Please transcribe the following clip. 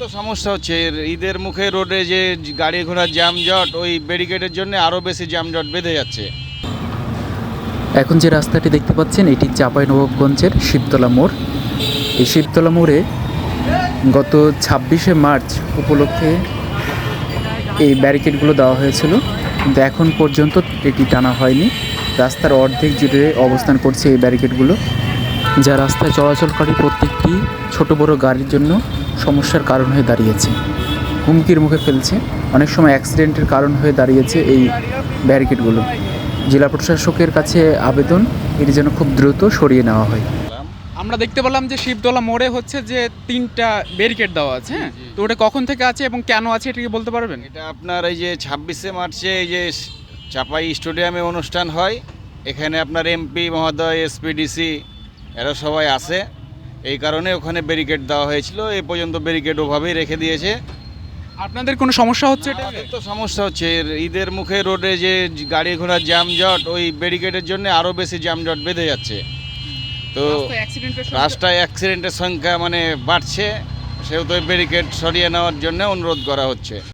তো সমস্যা হচ্ছে ঈদের মুখে রোডে যে গাড়ি ঘোড়ার জ্যামজট, ওই ব্যারিকেডের জন্য আরও বেশি জ্যামজট বেঁধে যাচ্ছে। এখন যে রাস্তাটি দেখতে পাচ্ছেন, এটি চাঁপাইনবাবগঞ্জের শিবতলা মোড়। এই শিবতলা মোড়ে গত ছাব্বিশে মার্চ উপলক্ষে এই ব্যারিকেডগুলো দেওয়া হয়েছিল। কিন্তু এখন পর্যন্ত এটি টানা হয়নি। রাস্তার অর্ধেক জুড়ে অবস্থান করছে এই ব্যারিকেডগুলো যা রাস্তায় চলাচলকারী প্রত্যেকটি ছোট বড় গাড়ির জন্য সমস্যার কারণ হয়ে দাঁড়িয়েছে। হুমকির মুখে ফেলছে। অনেক সময় অ্যাক্সিডেন্টের কারণ হয়ে দাঁড়িয়েছে এই ব্যারিকেডগুলো জেলা প্রশাসকের কাছে আবেদন এটি যেন খুব দ্রুত সরিয়ে নেওয়া হয়। আমরা দেখতে পেলাম যে শিবতলা মোড়ে হচ্ছে যে তিনটা ব্যারিকেড দেওয়া আছে হ্যাঁ? তো ওটা কখন থেকে আছে এবং কেন আছে এটা কি বলতে পারবেন? এটা আপনার এই যে ছাব্বিশে মার্চে এই যে চাপাই স্টেডিয়ামে অনুষ্ঠান হয়। এখানে আপনার এমপি মহোদয় এসপিডিসি এরা সবাই আসে এই কারণে ওখানে ব্যারিকেড দেওয়া হয়েছিল। এই পর্যন্ত ব্যারিকেড ওভাবেই রেখে দিয়েছে। আপনাদের কোনো সমস্যা হচ্ছে এটা আমাদের তো সমস্যা হচ্ছে এর ঈদের মুখে রোডে যে গাড়ি ঘোড়ার জ্যামজট ওই ব্যারিকেডের জন্য আরও বেশি জ্যামজট বেঁধে যাচ্ছে। তো রাস্তায় অ্যাক্সিডেন্টের রাস্তায় অ্যাক্সিডেন্টের সংখ্যা মানে বাড়ছে সেহেতু ব্যারিকেড সরিয়ে নেওয়ার জন্য অনুরোধ করা হচ্ছে।